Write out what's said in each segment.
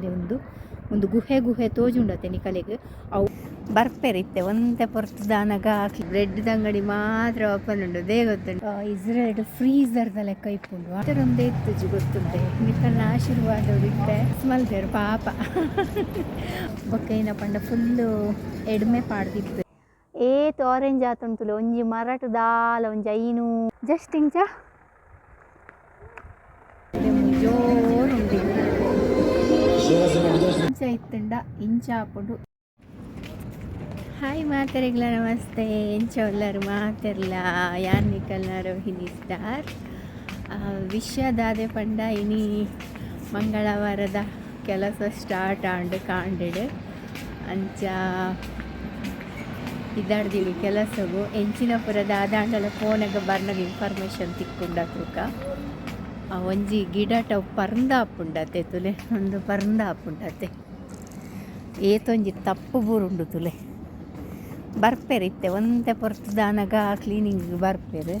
ನಿಕಲೆ ಒಂದು ಒಂದು ಗುಹೆ ಗುಹೆ ತೋಜುಂಡತೆ ನಿಕಲೆಗ್ ಅವು ಬರ್ಪೆರಿತ್ತೆ, ಒಂದೇ ಪೊರ್ತು ದಾನಗ ಬ್ರೆಡ್ ಅಂಗಡಿ ಮಾತ್ರ ಓಪನ್ ಉಂಡು ದೇ ಗೊತ್ತುಂಡು ಇಸ್ರೇಲ್ ಫ್ರೀಸರ್ದ ಲೆಕ್ಕ ಇಪ್ಪುಂಡು ಅದರೊಂದೇ ಇತ್ತು ಗೊತ್ತುಂಡೆ ನಿಕಲ್ನ ಆಶೀರ್ವಾದ ಇತ್ತೆ ಸ್ಮಲ್ದೇರು ಪಾಪ. ಬೊಕ್ಕ ಪಂಡ ಫುಲ್ಲು ಎಡ್ಮೆ ಪಾಡ್ದಿತ್ತು. ಏತ್ ಆರೆಂಜ್ ಆತುಂಟುಲು, ಒಂಜಿ ಮರಟು ದಾಲ, ಒಂಜಿ ಐನು. ಜಸ್ಟ್ ಇಂಚ. ಜೋ ಇತ್ತಂಡ, ಇಂಚ ಆಪುಂಡು ಹಾಯ್ ಮಾತೆರೆಗ್ಲ, ನಮಸ್ತೆ. ಎಂಚ ಎಲ್ಲರೂ ಮಾತಾರಲ್ಲ ಯಾನ್ ನಿಕಲ್ನಾರೋ ರೋಹಿಣಿ ಸ್ಟಾರ್? ವಿಷಯದಾದೆ ಪಂಡ ಇನಿ ಮಂಗಳವಾರದ ಕೆಲಸ ಸ್ಟಾರ್ಟ್ ಆಂಡ್ ಕಾಂಡೆಡ್. ಅಂಚ ಇದಾಡ್ದಿವಿ ಕೆಲಸವು. ಎಂಚಿನ ಪುರದ ಆದಾಂಡಲ ಫೋನಾಗ ಬರ್ನಾಗ ಇನ್ಫಾರ್ಮೇಷನ್ ತಿಕ್ಕೊಂಡ ತೂಕ. ಒಂಜಿ ಗಿಡಟ ಪರ್ಂದ ಆಪುಂಡತೆ ತುಲೆ, ಒಂದು ಪರ್ಂದ ಆಪುಂಡತೆ ಏತೊಂಜಿ ತಪ್ಪು ಬೂರುಂಡು ತುಲೆ. ಬರ್ಪೆರ್ ಇತ್ತೆ ಒಂದೇ ಪೊರ್ತು ದಾನಗ ಕ್ಲೀನಿಂಗ್ ಬರ್ಪೆರ್.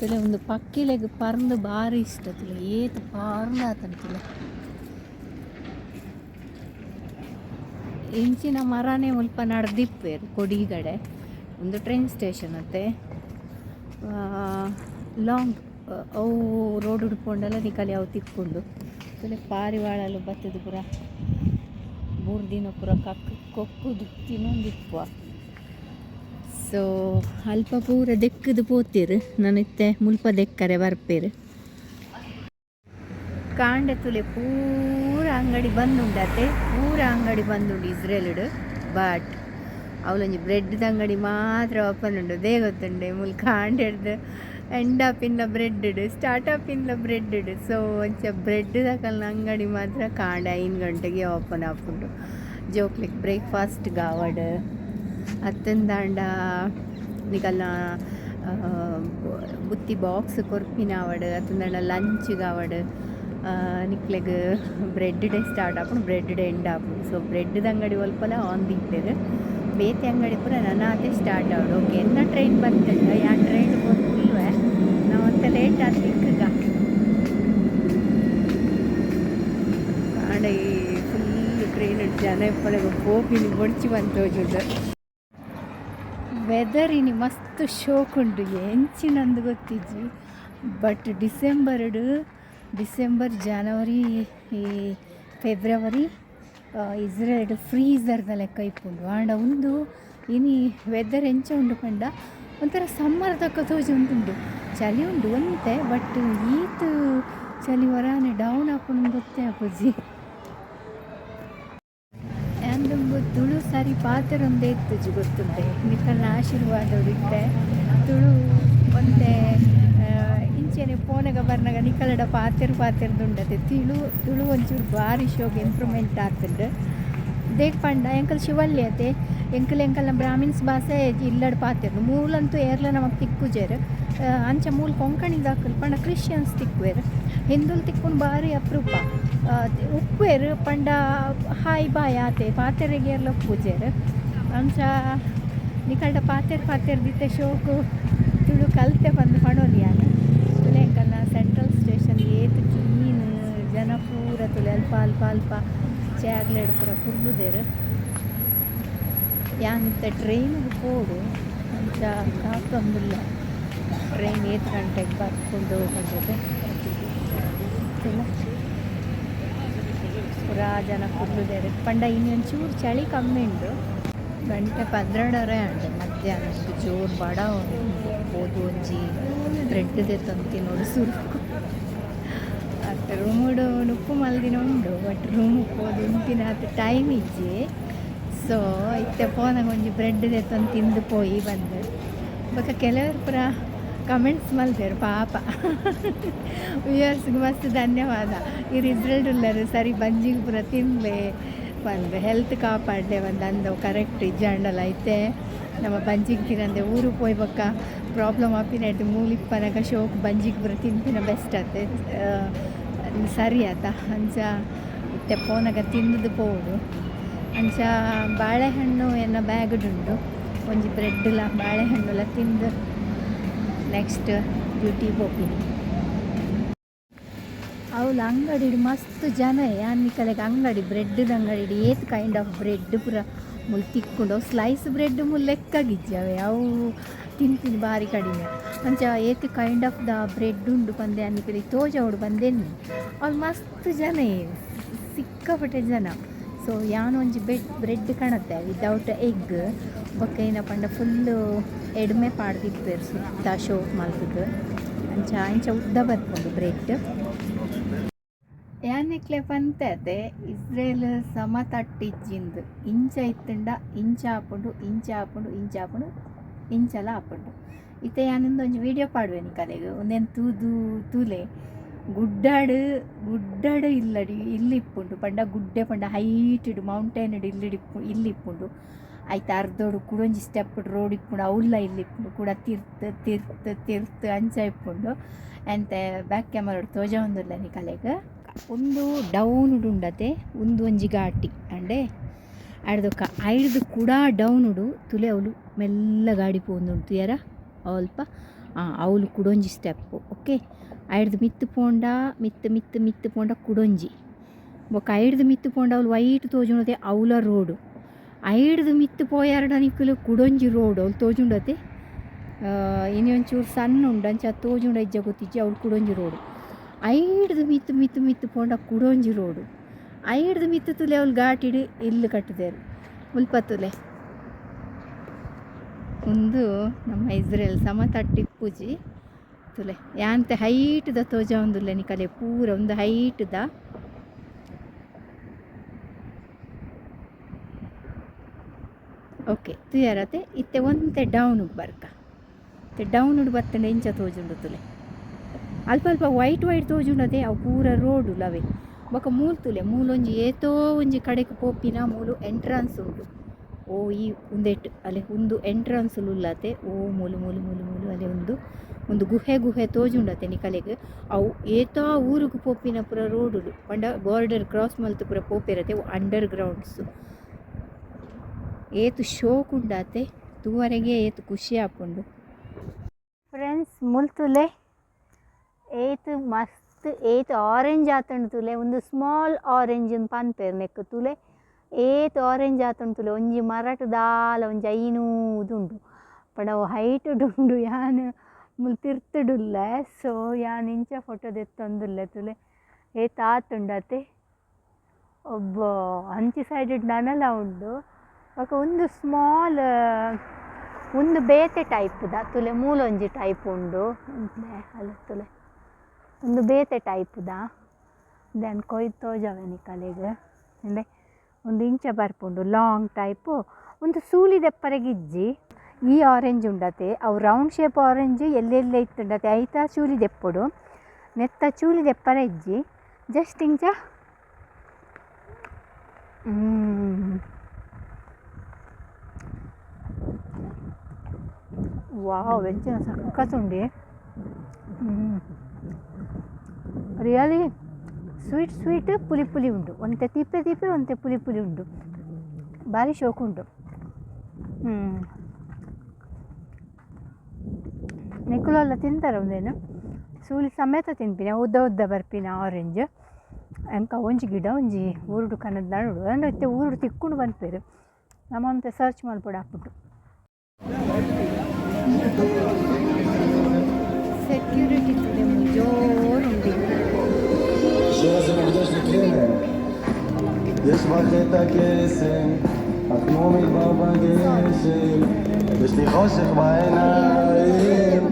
ತುಲೆ ಒಂದು ಪಕ್ಕಿಲೆಗ್ ಪರ್ಂದು ಭಾರಿ ಇಷ್ಟ ತುಲೆ, ಏತು ಪರ್ಂದ ಆತನ ಇಂಚಿನ ಮರನೇ ಮುಲ್ಪ ನಡೆದಿಪ್ಪೇರು ಕೊಡಿಗಡೆ ಒಂದು ಟ್ರೈನ್ ಸ್ಟೇಷನ್ ಅತ್ತೆ. ಲಾಂಗ್ ಅವು ರೋಡ್ ಉಡ್ಕೊಂಡೆಲ್ಲ ನಿಕಲಿ ಅವು ತಿಕ್ಕೊಂಡು ತುಲೆ ಪಾರಿವಾಳಲು ಬತ್ತದು ಪುರ. ಮೂರು ದಿನ ಪುರ ಕಕ್, ಕೊಕ್ಕುದು ತಿನ್ನೊಂದಿಪ್ಪ ಸೊ ಅಲ್ಪ ಪೂರ ದೆಕ್ಕದು ಪೋತೀರು. ನನಿತ್ತೆ ಮುಲ್ಪ ದೆಕ್ಕರೆ ಬರ್ಪೇರು. ಕಾಂಡೆ ತುಲೆ ಪೂರ ಅಂಗಡಿ ಬಂದುಂಡತೆ ಪೂರ ಅಂಗಡಿ ಬಂದುಂಡು ಇಸ್ರೇಲ್ಡ್ ಬಟ್ ಅವಳೊಂಜಿ ಬ್ರೆಡ್ ಅಂಗಡಿ ಮಾತ್ರ ಓಪನ್ ಉಂಡು ದೇ ಗೊತ್ತುಂಡೆ ಮುಲ್ ಕಾಂಡೆಡ್ದು ಎಂಡ್ ಅಪ್ ಇನ್ನ ಬ್ರೆಡ್ ಸ್ಟಾರ್ಟ್ ಅಪ್ ಇನ್ನ ಬ್ರೆಡ್ ಸೊ ಒಂಚ ಬ್ರೆಡ್ ದಕಲ್ನ ಅಂಗಡಿ ಮಾತ್ರ ಕಾಂಡೆ ಐದು ಗಂಟೆಗೆ ಓಪನ್ ಆಪುಂಡು ಜೋಕ್ಲಿಕ್ ಬ್ರೇಕ್ಫಾಸ್ಟ್ ಗಾವಡ್. ಅತ್ತಂದಾಂಡ ನಿಕಲ್ನ ಬುತ್ತಿ ಬಾಕ್ಸ್ ಕೊರ್ಪಿನಾವಡ್ ಅತ್ತಂದಾಂಡ ಲಂಚ್ ಗಾವಡ್. ನಿಕ್ಲೆಗ್ ಬ್ರೆಡ್ ಡೇ ಸ್ಟಾರ್ಟ್ ಆಪುಂಡು ಬ್ರೆಡ್ ಡೇ ಎಂಡ್ ಆಪುಂಡು ಸೊ ಬ್ರೆಡ್ ಅಂಗಡಿ ಒಲ್ಪಲ ಆನ್ ದಿಪ್ಪೆರ್ ಬೇತೆ ಅಂಗಡಿ ಪೂರ ಅದೇ ಸ್ಟಾರ್ಟ್ ಆವಡು ಎನ್ನ ಟ್ರೈನ್ ಬರ್ತಂಡ ಯಾ ಟ್ರೈನ್ ಗೊತ್ತಿಲ್ವೇ ನಾವು ಅಂತ ಲೇಟ್ ಆದ ದಿಕ್ಕಗ ಆಂಡ ಈ ಫುಲ್ ಟ್ರೈನ್ ಜನ ಇಪ್ಪಳೆಗ ಪೋಪಿನಿ ಬೊಡ್ಚಿ ಬಂತೋಜುಂಡು ವೆದರ್ ಇನಿ ಮಸ್ತ್ ಶೋಕ್ ಉಂಡು ಎಂಚಿನಂದು ಗೊತ್ತಿಜ್ಜಿ ಬಟ್ ಡಿಸೆಂಬರ್ಡು ಡಿಸೆಂಬರ್ ಜನವರಿ ಈ ಫೆಬ್ರವರಿ ಇಸ್ರೇಡ್ ಫ್ರೀಸರ್ದ ಲೆಕ್ಕ ಇಪ್ಪುಂಡು ಆಂಡ ಉಂದು ಇನಿ ವೆದರ್ ಎಂಚ ಉಂಡು ಪಂಡ ಒಂಥರ ಸಮ್ಮರ್ ತಕ್ಕ ತೋಜಿ ಉಂಟುಂಡು ಚಳಿ ಉಂಡು ಒಂತೆ ಬಟ್ ಈತ್ ಚಳಿ ಹೊರಾನೆ ಡೌನ್ ಹಾಕೊಂಡು ಗೊತ್ತೇ ಆಪುಜಿ ಅಂದಂಬು ತುಳು ಸಾರಿ ಪಾತ್ರೊಂದೇ ಇತ್ತು ಗೊತ್ತುಂಟೆ. ನಿಕಲ್ನ ಆಶೀರ್ವಾದ ಇತ್ತೆ ತುಳು ಒಂದೇ ಇಂಚೆನೆ ಫೋನಾಗ ಬರ್ನಾಗ ನಿಕಲಡ ಪಾತೆರ್ ಪಾತೆರ್ದುಂಡತೆ ತಿಳು, ತುಳು ಒಂಚೂರು ಭಾರಿ ಶೋಕ್ ಇಂಪ್ರೂವ್ಮೆಂಟ್ ಆಗ್ತದೆ. ದೇಕ್ ಪಂಡ, ಎಂಕಲ್ ಶಿವಲ್ಲಿ ಅತೆ. ಎಂಕಲ್ ಎಂಕಲ್ನ ಬ್ರಾಹ್ಮಿನ್ಸ್ ಭಾಷೆ ಇಲ್ಲಡ್ ಪಾತೆರ್ನು ಮೂಲಂತೂ ಏರ್ಲ ನಮಕ್ ತಿಕ್ಕುಜೇರು. ಅಂಚ ಮೂಲ ಕೊಂಕಣಿ ದಾಖಲು ಪಂಡ ಕ್ರಿಶ್ಚಿಯನ್ಸ್ ತಿಕ್ಕುವೆರು. ಹಿಂದೂಲ್ ತಿಕ್ಕುನ್ ಭಾರಿ ಅಪರೂಪ. ಉಪ್ಪುವೆರು ಪಂಡ ಹಾಯ್ ಬಾಯ್ ಆತೆ. ಪಾತೆರೆಗೆ ಎಲ್ಲ ಪೂಜೆರು ಅಂಚ ನಿಕಲ್ಡ ಪಾತೆರ್ ಪಾತೆರ್ ದಿತ್ತೆ ಶೋಕು. ತುಳು ಕಲ್ತೆ ಬಂದು ಪಣೋಲಿಯಾನ ತುಲೆಂಕಲ್ನ ಸೆಂಟ್ರಲ್ ಸ್ಟೇಷನ್ ಏತ್ ಕ್ಲೀನ್ ಜನ ಪೂರ ತುಲೆ ಅಲ್ಪ ಅಲ್ಪ ಅಲ್ಪ ಚೇರ್ಲೆಡ್ ಪೂರ ಕುರ್ಲುದೇರು ಯಾಂತ ಟ್ರೈನ್ ಹೋಗು. ಅಂತ ಕಾತೊಂದುಲ್ಲ ಟ್ರೈನ್ ಏತ್ ಗಂಟೆಗೆ ಬರ್ಕೊಂಡು ಹೋಗೋದು ಪೂರ ಜನ ಕುರ್ಲುದೇರು ಪಂಡ ಇನ್ನೊಂಚೂರು ಚಳಿ ಕಮ್ಮಿ ಉಂಟು. ಗಂಟೆ ಪದ್ರಡರೆ ಅಂಡೆ ಮಧ್ಯಾಹ್ನ ಜೋರು ಬಡ ಹೋದು ಒಂಜಿ ಬ್ರೆಡ್ ತಂತಿ ನೋಡಿ ಸುರು ಅತ್ತ ರೂಮುಡು ನುಪ್ಪು ಮಲ್ದಿನ ಉಂಡು ಬಟ್ ರೂಮ್ ಹೋದು ಉಂಟಿನ ಅತ್ತ ಟೈಮ್ ಇಜ್ಜಿ. ಸೊ ಇತ್ತೆ ಫೋನಾಗ ಒಂಜಿ ಬ್ರೆಡ್ ದೆತ್ತೊಂದು ತಿಂದು ಪೋಯಿ ಬಂದು. ಬೊಕ ಕೆಲವರು ಪುರ ಕಮೆಂಟ್ಸ್ ಮಲ್ತೇರು ಪಾಪ. ವ್ಯೂಯರ್ಸ್ಗೆ ಮಸ್ತ್ ಧನ್ಯವಾದ. ಈ ರಿಸಲ್ಟ್ ಉಲ್ಲರು ಸರಿ ಬಂಜಿಗೆ ಪುರ ತಿನ್ಲೆ ಬಂದು. ಹೆಲ್ತ್ ಕಾಪಾಡಲೆ ಒಂದು ಅಂದವು. ಕರೆಕ್ಟ್ ಇಜ್ಜಂಡಲ ಐತೆ. ನಮ್ಮ ಬಂಜಿಗೆ ತಿನ್ನಂದೆ ಊರು ಪೋಯ್ ಬಕ್ಕ ಪ್ರಾಬ್ಲಮ್ ಆಪಿನ ಮೂಲಿಪ್ಪನಗ ಶೋಕ್ ಬಂಜಿಗೆ ಬರ ತಿಂತಿನ ಬೆಸ್ಟ್ ಆತೆ ಸರಿ ಆತ. ಅಂಚ ಇತ್ತೆ ಪೋನಾಗ ತಿಂದದು ಪೋಡು. ಅಂಚ ಬಾಳೆಹಣ್ಣು ಎಲ್ಲ ಬ್ಯಾಗ್ಡುಂಡು ಒಂಜಿ ಬ್ರೆಡ್ಲ ಬಾಳೆಹಣ್ಣುಲ ತಿಂದು ನೆಕ್ಸ್ಟ್ ಡ್ಯೂಟಿ ಹೋಗ್ತೀನಿ. ಅವಳು ಅಂಗಡಿ ಮಸ್ತ್ ಜನ ಅನ್ನಿಕಲೆಗೆ ಅಂಗಡಿ ಬ್ರೆಡ್ ಅಂಗಡಿ, ಏತ್ ಕೈಂಡ್ ಆಫ್ ಬ್ರೆಡ್ ಪೂರ. ಮುಲ್ ತಿಕ್ಕೊಂಡು ಸ್ಲೈಸ್ ಬ್ರೆಡ್ ಮುಲ್ ಲೆಕ್ಕಾಗಿಜ್ಜವೆ ಅವು ತಿಂತೀನಿ ಭಾರಿ ಕಡಿಮೆ. ಅಂಚ ಏತ್ ಕೈಂಡ್ ಆಫ್ ದ ಬ್ರೆಡ್ ಉಂಡು ಬಂದೆ ಅನ್ನಿಕಲಿ ತೋಜವಡು ಬಂದೆನ್ನಿ ಅವ್ಳು ಮಸ್ತ್ ಜನ ಸಿಕ್ಕಾಪಟ್ಟೆ ಜನ. ಸೊ ಯಾನು ಒಂಜಿ ಬೆಡ್ ಬ್ರೆಡ್ ಕಾಣತ್ತೆ ವಿದೌಟ್ ಎಗ್ ಬೊಕ್ಕ ಏನಪ್ಪ ಪಂಡ ಫುಲ್ಲು ಎಡ್ಮೆ ಪಾಡ್ದಿಪ್ಪೇರು ಸುತ್ತ ಶೋಕ್ ಮಲ್ತದ್ದು ಅಂಚ ಅಂಚ ಉದ್ದ ಬರ್ಕೊಂಡು ಬ್ರೆಡ್ ಯಾನೆಕ್ಲೆ ಪಂತತೆ ಇಸ್ರೇಲ್ ಸಮ ತಟ್ಟಿಜ್ಜಿಂದು ಇಂಚ ಇತ್ತಂಡ ಇಂಚ ಹಾಕೊಂಡು ಇಂಚ ಹಾಕೊಂಡು ಇಂಚ ಹಾಕೊಂಡು ಇಂಚಲ ಹಾಕೊಂಡು ಇತ್ತೆ ಯಾನಿಂದ ಒಂಜಿ ವಿಡಿಯೋ ಪಾಡುವೆನಿ ಕಲೆಗೆ. ಒಂದೇನು ತೂದು, ತೂಲೆ. ಗುಡ್ಡಾಡು ಗುಡ್ಡಾಡು ಇಲ್ಲಡಿ, ಇಲ್ಲಿಪ್ಪುಂಡು. ಪಂಡ ಗುಡ್ಡೆ, ಪಂಡ ಹೈಟ್ ಮೌಂಟೇನ್ ಇಲ್ಲಿಡಿಪ್ಪು, ಇಲ್ಲಿಪ್ಪುಂಡು. ಆಯ್ತು ಅರ್ಧೋಡು ಕುಡೊಂಜಿ ಸ್ಟೆಪ್ ರೋಡ್ ಇಪ್ಪುಂಡು ಇಲ್ಲಿ ಇಲ್ಲಿಪ್ಪುಂಡು. ಕೂಡ ತಿರ್ತ್ ತಿರ್ತ್ ತಿರ್ತ್ ಅಂಚ ಇಪ್ಪುಂಡು. ಎಂತೆ, ಬ್ಯಾಕ್ ಕ್ಯಾಮರಾ ತೋಜ ಒಂದು ನಿ ಕಲೆಗೆ. ಒಂದು ಡೌನ್ ಉಂಡತೆ ಒಂದು ಒಂಜಿ ಗಾಟಿ ಅಂಡೆ? ಆಡ್ದೊಕ್ಕ. ಐಡ್ದು ಕೂಡ ಡೌನ್ ಉಡು ತುಲೆ ಅವಳು ಮೆಲ್ಲ ಗಾಡಿ ಪೋಂದುಂಡು ತುಯರ ಅಲ್ಪ ಅವಳು ಕುಡೊಂಜಿ ಸ್ಟೆಪ್ಪು, ಓಕೆ? ಐಡ್ದು ಮಿತ್ತು ಪೋಂಡ, ಮಿತ್ತು ಮಿತ್ತು ಮಿತ್ತು ಪೋಂಡ ಕುಡೊಂಜಿ. ಬೊಕ್ಕ ಐಡ್ದು ಮಿತ್ತು ಪೋಂಡ ಅವಳು ವೈಟ್ ತೋಜುಂಡತೆ ಅವಳ ರೋಡು. ಐಡ್ದು ಮಿತ್ತು ಪೋಯಾರ್ಡ ನಿಕ್ಕಲು ಕುಡೊಂಜಿ ರೋಡ್ ಅವಳು ತೋಜುಂಡತೆ? ಇನ್ನೊಂಚೂರು ಸಣ್ಣ ಉಂಡು ಅಂಚ ತೋಜುಂಡ ಇಜ್ಜ ಗೊತ್ತಿಜ್ಜಿ ಅವಳು ಕುಡೊಂಜಿ ರೋಡು. ಐಡ್ದು ಮಿತ್ತು ಮಿತ್ತು ಮಿತ್ತು ಪೋಂಡ ಕುಡೊಂಜಿ ರೋಡು. ಐಡ್ದು ಮಿತ್ತು ತುಲೆ ಅವ್ಳು ಘಾಟಿಡು ಇಲ್ಲಿ ಕಟ್ಟಿದೇರು. ಮುಲ್ಪತ್ತುಲೆ ಒಂದು ನಮ್ಮ ಇಸ್ರೇಲ್ ಸಮ ತಟ್ಟಿಪ್ಪುಜಿ ತುಲೆ. ಯಾಂತೆ ಹೈಟ್ದ ತೋಜ ಒಂದುಲ್ಲೆ ನಿಕಲೆ, ಪೂರ ಒಂದು ಹೈಟ್ದ ಓಕೆ ತುಯಾರತೆ ಇತ್ತೆ ಒಂತೆ ಡೌನ್ ಬರ್ಕ. ಡೌನುಡ್ ಬತ್ತಂಡೆ ಇಂಚ ತೋಜುಂಡು ತುಲೆ. ಅಲ್ಪ ಅಲ್ಪ ವೈಟ್ ವೈಟ್ ತೋಜುಂಡದೆ ಅವು ಪೂರ ರೋಡು ಲವೆ. ಬೊಕ ಮೂಲ್ ತುಲೆ, ಮೂಲೊಂಜಿ ಏತೋ ಒಂಜಿ ಕಡೆಗೆ ಪೋಪಿನ ಮೂಲು ಎಂಟ್ರನ್ಸ್ ಉಂಟು. ಓ, ಈ ಉಂದೆಟ್, ಅಲೆ ಒಂದು ಎಂಟ್ರನ್ಸ್ ಉಲ್ಲತೆ ಓ, ಮೂಲು ಮೂಲು ಮೂಲು ಮೂಲು, ಅಲೆ ಒಂದು ಒಂದು ಗುಹೆ ಗುಹೆ ತೋಜುಂಡತೆ ನಿಕಲೆಗ್. ಅವು ಏತಾ ಊರಿಗೆ ಪೋಪಿನ ಪೂರ ರೋಡುಡು ಪಂಡ ಬಾರ್ಡರ್ ಕ್ರಾಸ್ ಮಲ್ತು ಪೂರ ಪೋಪಿರತೆ ಅಂಡರ್ ಗ್ರೌಂಡ್ಸ್ ಏತು ಶೋಕ್ ಉಂಡಾತೆ, ತೂವರೆಗೆ ಏತು ಖುಷಿ ಆಪುಂಡು. ಫ್ರೆಂಡ್ಸ್ ಮುಲ್ತುಲೆ ಏತು ಮಸ್ತ್, ಏತ್ ಆರೆಂಜ್ ಆತಂಡು ತುಲೆ, ಒಂದು ಸ್ಮಾಲ್ ಆರೆಂಜ್ ಪನ್ಪೇರು ನೆಕ್ ತುಲೆ. ಏತ್ ಆರೆಂಜ್ ಆತುಂಡು ತುಲೆ, ಒಂಜಿ ಮರಟ್ ದಾಲ ಒಂಜಿ ಐನೂದುಂಡು ಪಂಡ ಅವು ಹೈಟ್ ಡುಂಡು, ಯಾನ್ ಮುಲ್ ತಿರ್ತುಡುಲ್ಲ, ಸೊ ಯಾನ್ ಇಂಚ ಫೋಟೋ ದೆತ್ತೊಂದುಲ್ಲೆ ತುಲೆ. ಏತ್ ಆತುಂಡತೆ ಒಬ್ಬ ಅಂಚಿ ಸೈಡ್ ನನಲ ಉಂಡು. ಬೊಕ ಒಂದು ಸ್ಮಾಲ್ ಒಂದು ಬೇತೆ ಟೈಪ್ದ ತುಲೆ, ಮೂಲೊಂಜಿ ಟೈಪ್ ಉಂಡು. ಅಲ್ಲ ತುಲೆ. ಒಂದು ಬೇತೆ ಟೈಪ್ದ ದೆನ್ ಕೊಯ್ ತೋಜವೆನಿ ಕಲೆಗ್, ಅಂದರೆ ಒಂದು ಇಂಚ ಬರ್ಪುಂಡು ಲಾಂಗ್ ಟೈಪು ಒಂದು ಸೂಲಿ ದೆಪ್ಪರೆಗಿಜ್ಜಿ ಈ ಆರೆಂಜ್ ಉಂಡತೆ, ಅವು ರೌಂಡ್ ಶೇಪ್ ಆರೆಂಜ್ ಎಲ್ಲೆಲ್ಲೇ ಇತ್ತುಂಡತೆ, ಐತ ಚೂಲಿ ದೆಪ್ಪುಡು. ನೆತ್ತ ಚೂಲಿ ದೆಪ್ಪರೆ ಇಜ್ಜಿ ಜಸ್ಟ್ ಇಂಚ. ವಾವ್ ಎಂಚಿನ ಸಕ್ಕತ್ತುಂಡಿ ರಿಯಲಿ ಸ್ವೀಟ್ ಸ್ವೀಟ್ ಪುಲಿ ಪುಲಿ ಉಂಡು ಒಂತೆ ತಿಪ್ಪೆ ತಿಪ್ಪೆ ಒಂತೆ ಪುಲಿ ಪುಲಿ ಉಂಡು ಭಾರಿ ಶೋಕು ಉಂಡು ಹ್ಞೂ ನೆಕ್ಕುಲೆಲ್ಲ ತಿಂತಾರೆ ಒಂದೇನು ಸೂಲಿ ಸಮೇತ ತಿನ್ಪಿನ ಉದ್ದ ಉದ್ದ ಬರ್ಪಿನ ಆರೆಂಜ್ ಎಂಕ ಒಂಜಿ ಗಿಡ ಒಂಜಿ ಊರುಡು ಕನ್ನದ ನಡು ಅಂದ್ರೆ ಇತ್ತೆ ಊರುಡು ತಿಕ್ಕೊಂಡು ಬಂದ್ಪೇರು ನಮ್ಮ ಸರ್ಚ್ ಮಾಡ್ಬಿಡು ಹಾಕ್ಬಿಟ್ಟು ಸೆಕ್ಯೂರಿಟಿ ಜೋರು ಜೋರುಂಡಿ השיר הזה מוקדש לקרן. יש בחטא הקסם, אך כמו מדבר בגשם, יש לי חושך בעיניים,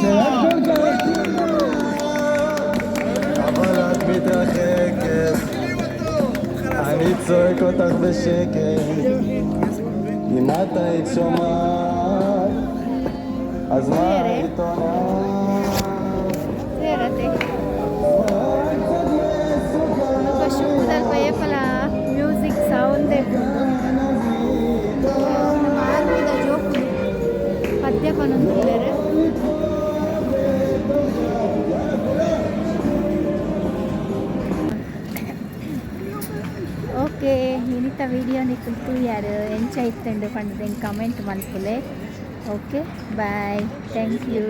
שאת כל כך אבל את מתרחקת, אני צועק אותך בשקט, אם את היית שומעת, אז מה היית עונה? ಸ್ವಲ್ಪ ಏಪಲ ಮ್ಯೂಸಿಕ್ ಸೌಂಡ್ ಮಾರ್ಮಿದ ಜೋಕು ಪದ್ಯ ಪನೊಂದಿದ್ದಾರೆ ಓಕೆ ಇನಿತ ವಿಡಿಯೋ ನಿಕ್ಕಲ್ತು ಯಾರು ಎಂಚ ಇತ್ತಂಡು ಪಂಡದ ಕಮೆಂಟ್ ಮನ್ಪುಲೆ ಓಕೆ ಬಾಯ್ ಥ್ಯಾಂಕ್ ಯು